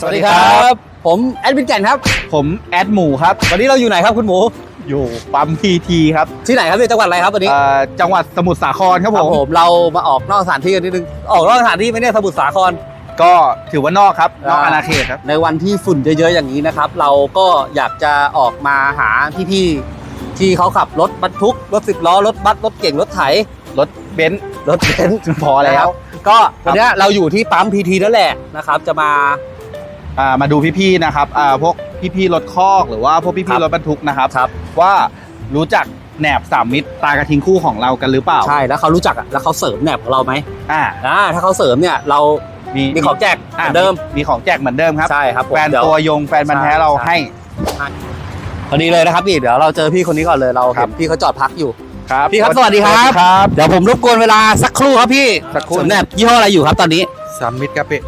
สวัสดีครับ ผมแอดมินแก่นครับ ผมแอดหมูครับ วันนี้เราอยู่ไหนครับคุณหมู อยู่ปั๊มพีทีครับ ที่ไหนครับเนี่ยจังหวัดอะไรครับวันนี้เอ่อจังหวัดสมุทรสาครครับคผรับมผมเรามาออกนอกสถานที่กันนิดนึง ออกนอกสถานที่ไหมเนี่ยสมุทรสาคร ก็ถือว่านอกครับ นอกอ่าอาณาเขตครับ ในวันที่ฝุ่นเยอะๆอย่างนี้นะครับ เราก็อยากจะออกมาหาพี่ๆที่เขาขับรถบรรทุก รถสิบล้อ รถบัส รถเก่ง รถไถ รถเบนซ์ รถเบนซ์พอแล้วนะครับก็วันเนี้ยเราอยู่ที่ปั๊มพีทีนั่นแหละนะครับ จะมา อ่ามาดูพี่ๆนะครับอ่าพวกพี่ๆรถคอกหรือว่าพวกครัพี่บๆรถบรรทุกนะครับครับ ว่ารู้จักแหนบสามมิตรตากระทิงคู่ของเรากันหรือเปล่าใช่แล้วเขารู้จักอะแล้วเขาเสริมแหนบของเราไหมอ่าอ่าถ้าเขาเสริมเนี่ยเรามีมีของแจกเหอ่ามือนเดิมมีของแจกเหมือนเดิมครับใช่ครับผมแฟนเดี๋ยวตัวยงแฟนมันธุ์แท้ใช่เราใช่ ให้ พอดีเลยนะครับพี่เดี๋ยวเราเจอพี่คนนี้ก่อนเลยเราครัเห็บ นพี่เขาจอดพักอยู่ ครับพี่ครับสวัสดีครับ ครับ เดี๋ยวผมรบกวนเวลาสักครู่ครับพี่สักครู่สมแนบยี่ห้ออะไรอยู่ครับตอนนี้สามมิตรครับพี่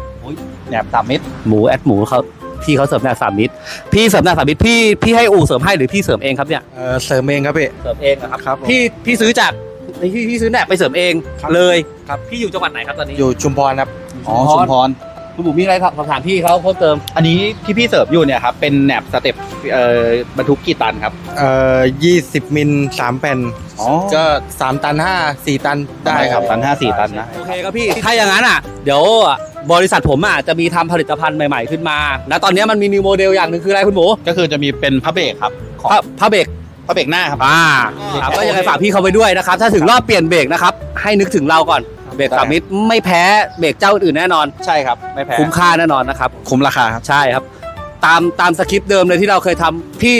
แหนบสามมิตรหมูแอดหมูเขาพี่เขาเสริมแนบสามมิตรพี่เสริมแนบสามมิตรพี่พี่ให้อู่เสริมให้หรือพี่เสริมเองครับเนี่ยเอ่อเสริมเองครับพี่ เสริมเองนะครับครับผม พี่พี่ซื้อจากพี่พี่ซื้อแนบไปเสริมเองครับ เลยครับพี่อยู่จังหวัดไหนครับตอนนี้ อยู่ชุมพรครับอ๋อชุมพร คุณหมูมีอะไรสอบถามพี่เขาเพิ่มเติมอันนี้ที่พี่เสิร์ฟอยู่เนี่ยครับเป็นแหนบสเต็ปเอ่อบรรทุกกี่ตันครับเอ่อยี่สิบมิลสามแผ่นอ๋อก็สามตันห้าสี่ตันได้ครับ ตันห้าสี่ตันนะ โอเคครับพี่ ถ้าอย่างนั้นอะ เดี๋ยว บริษัทผมอะจะมีทำผลิตภัณฑ์ใหม่ๆขึ้นมา แล้วตอนนี้มันมีนิวโมเดลอย่างหนึ่งคืออะไรคุณหมูก็คือจะมีเป็นพระเบรกครับของผ้าผ้าเบรกพระเบรกหน้าครับอ่าครับก็ยังไงฝากพี่เขาไปด้วยนะครับ ถ้าถึงรอบเปลี่ยนเบรกนะครับ ให้นึกถึงเราก่อนเบรกสามมิตรไม่แพ้เบรกเจ้าอื่นแน่นอน ใช่ครับไม่แพ้คุ้มค่าแน่นอนนะครับ คุ้มราคาครับใช่ครับ ตามตามสคริปต์เดิมเลยที่เราเคยทำพี่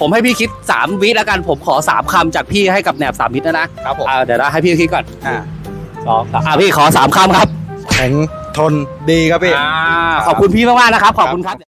ผมให้พี่คิด 3 วิแล้วกันผมขอ 3คำจากพี่ให้กับแหนบสามมิตรนะนะครับผมอ่าเดี๋ยวนะให้พี่คิดก่อนอ่าสองสามอ่าพี่ขอ 3คำครับแข็ง ทนดีครับพี่ อ่าขอบคุณพี่มากๆนะครับ ขอบคุณครับ